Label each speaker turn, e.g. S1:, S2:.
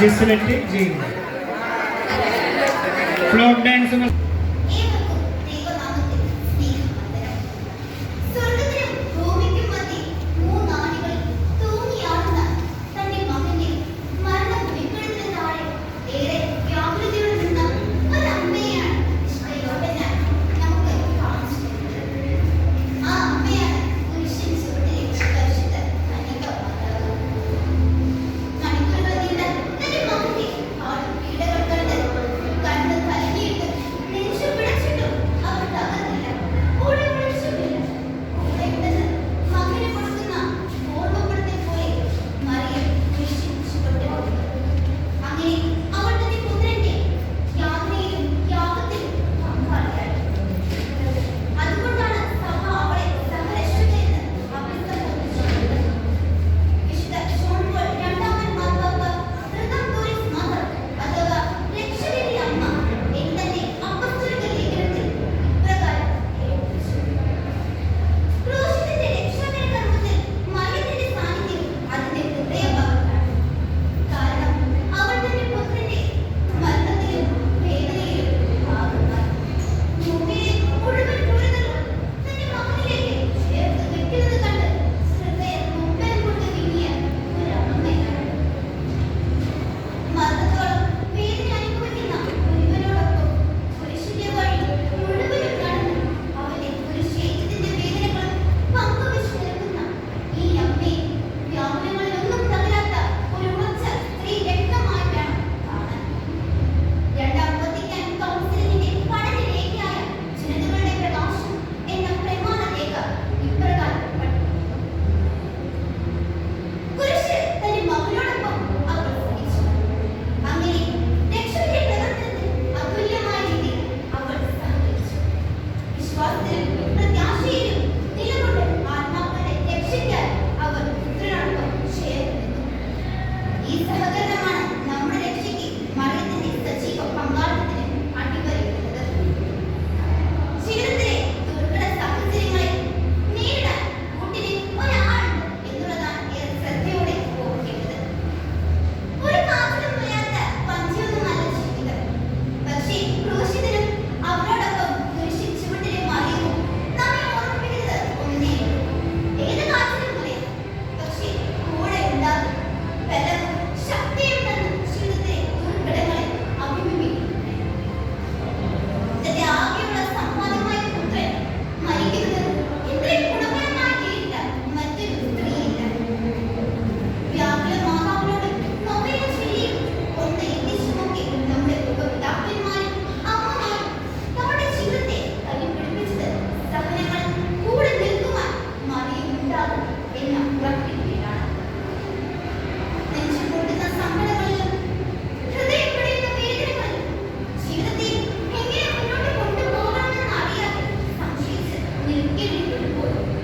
S1: ജസ്ലറ്റ് ചെയ്യുന്നു. Flock dance
S2: എനിക്ക് കിട്ടുമ്പോൾ